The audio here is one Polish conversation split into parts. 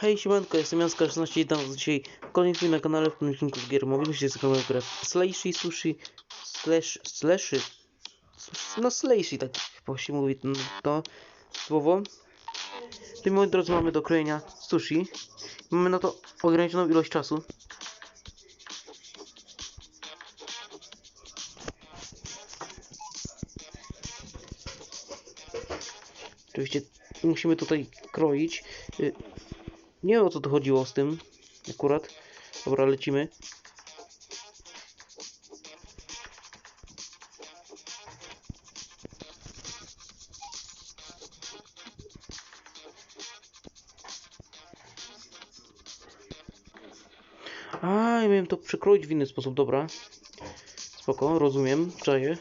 Hej, siemanko, jestem Janska16 i witam was dzisiaj w kolejnym filmie na kanale, w którym z gier mobilnych, zagramy w grę Slashy Sushi Slash... Slashy... No Slashy, tak chyba się mówi to, słowo. Tym moi drodzy mamy do krojenia sushi. Mamy na to ograniczoną ilość czasu. Oczywiście musimy tutaj kroić. Nie wiem o co tu chodziło z tym akurat. Dobra, lecimy. A, ja miałem to przekroić w inny sposób, dobra. Spoko, rozumiem, czaję.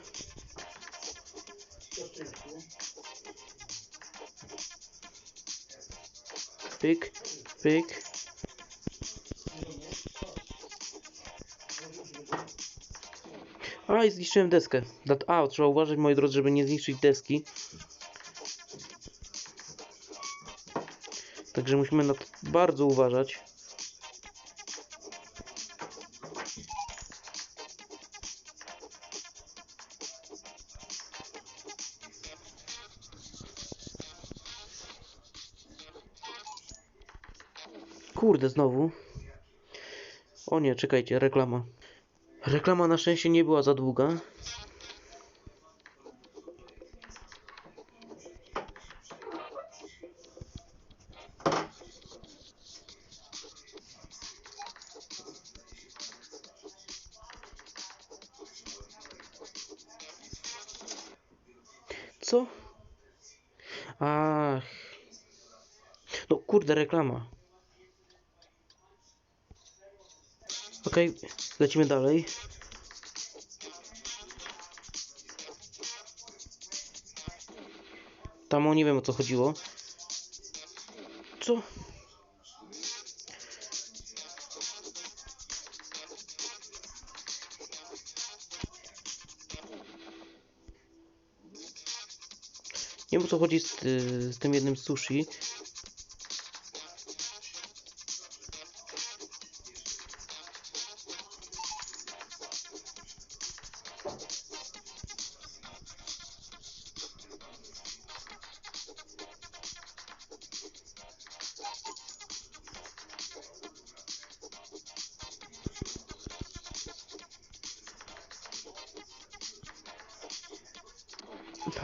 Pyk, pyk. A, i zniszczyłem deskę. A, trzeba uważać, moi drodzy, żeby nie zniszczyć deski. Także musimy na to bardzo uważać. Kurde, znowu. O nie, czekajcie, reklama. Reklama na szczęście nie była za długa. Co? Ach. No kurde, reklama. Okej, lecimy dalej. Tam o nie wiem o co chodziło. Co? Nie wiem o co chodzi z, z tym jednym sushi.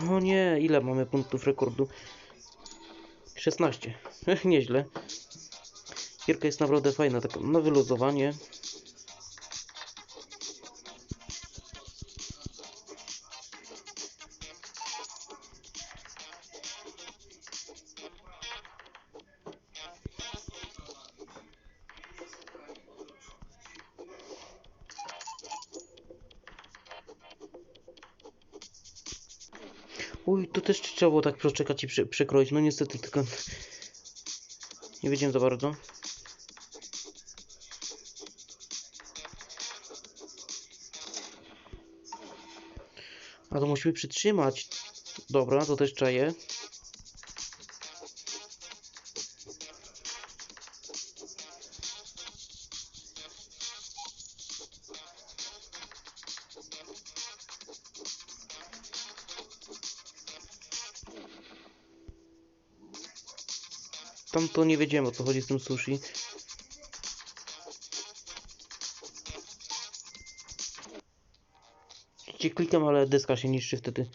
No nie, ile mamy punktów rekordu? 16. Ech, nieźle. Gierka jest naprawdę fajna, taka na wyluzowanie. Uj, tu też trzeba było tak przeczekać i przekroić. No niestety, tylko nie wiedziałem za bardzo. A to musimy przytrzymać. Dobra, to też czaję. Tam to nie wiedziałem o co chodzi z tym sushi. Widzicie, klikam, ale deska się niszczy wtedy.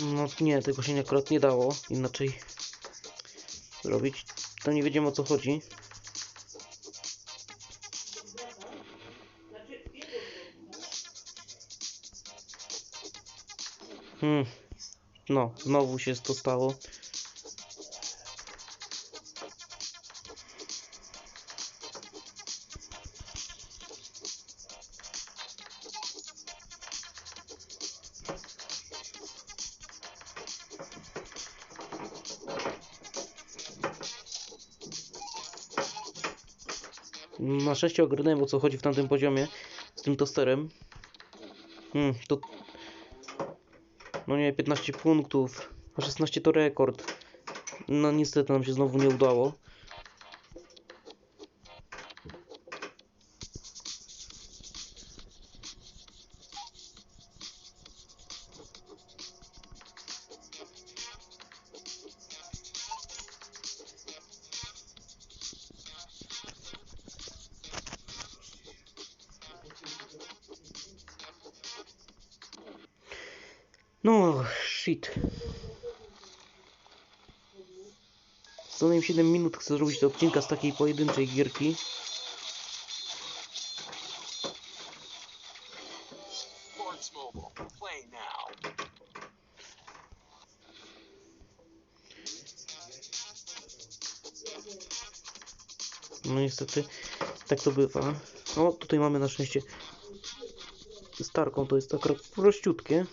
No nie, tego się nie dało inaczej zrobić. To nie wiedziałem o co chodzi. Hmm. No, znowu się to stało. Na szczęście ogarnąłem o co chodzi w tamtym poziomie z tym tosterem. Hmm, to... No nie, 15 punktów, a 16 to rekord. No niestety nam się znowu nie udało. No, shit. Im 7 minut, chcę zrobić do odcinka z takiej pojedynczej gierki. No niestety, tak to bywa. O, tutaj mamy na szczęście starką, to jest tak prościutkie.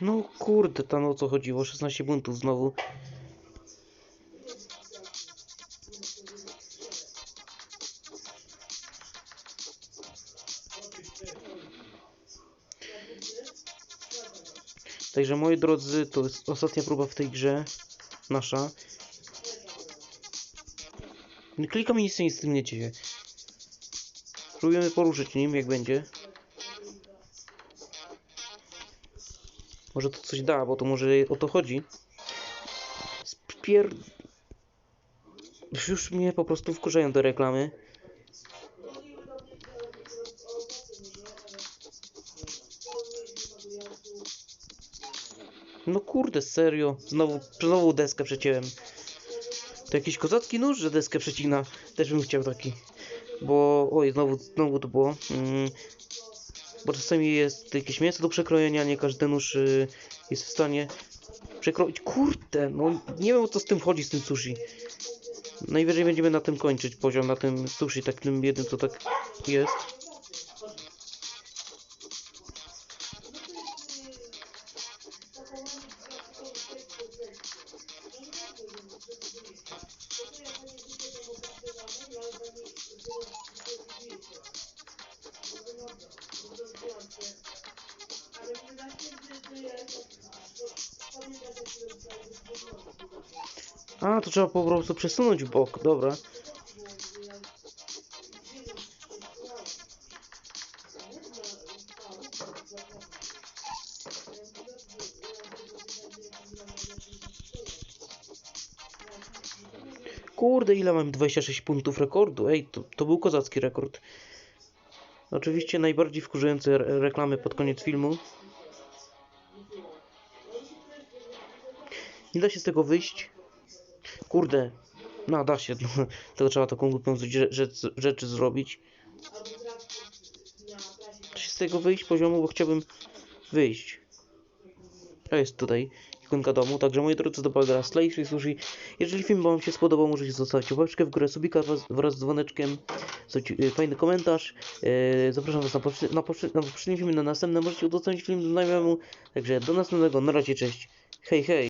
No kurde, tam o co chodziło, 16 punktów znowu. Także moi drodzy, to jest ostatnia próba w tej grze. Nasza. Klikam i nic nic z tym nie dzieje. Próbujemy poruszyć nim, jak będzie. Może to coś da, bo to może o to chodzi. Spier... Już mnie po prostu wkurzają te reklamy. No kurde, serio. Znowu, znowu deskę przeciąłem. To jakiś kozacki nóż, że deskę przecina. Też bym chciał taki. Bo, oj, znowu, znowu to było. Mm, bo czasami jest jakieś mięso do przekrojenia, nie każdy nóż y, jest w stanie przekroić. Kurde, no nie wiem o co z tym chodzi, z tym sushi. Najwyżej będziemy na tym kończyć poziom, na tym sushi, tak tym jednym, co tak jest. A, to trzeba po prostu przesunąć bok, dobra. Kurde, ile mam 26 punktów rekordu? Ej, to, to był kozacki rekord. Oczywiście najbardziej wkurzające re- reklamy pod koniec filmu. Nie da się z tego wyjść. Kurde, no da się, no, tylko trzeba taką głupią rzecz, rzecz, rzeczy zrobić. Z tego wyjść poziomu, bo chciałbym wyjść. To jest tutaj ikonka domu, także moi drodzy, to była gra Slay Free Sushi. Jeżeli film wam się spodobał, możecie zostawić łapeczkę w górę, subika wraz, z dzwoneczkiem, zostawić e, fajny komentarz. E, zapraszam was na, poprze- na, na poprzednim filmie, na następne możecie udostępnić film znajomemu. Także do następnego, na razie, cześć. Hej, hej.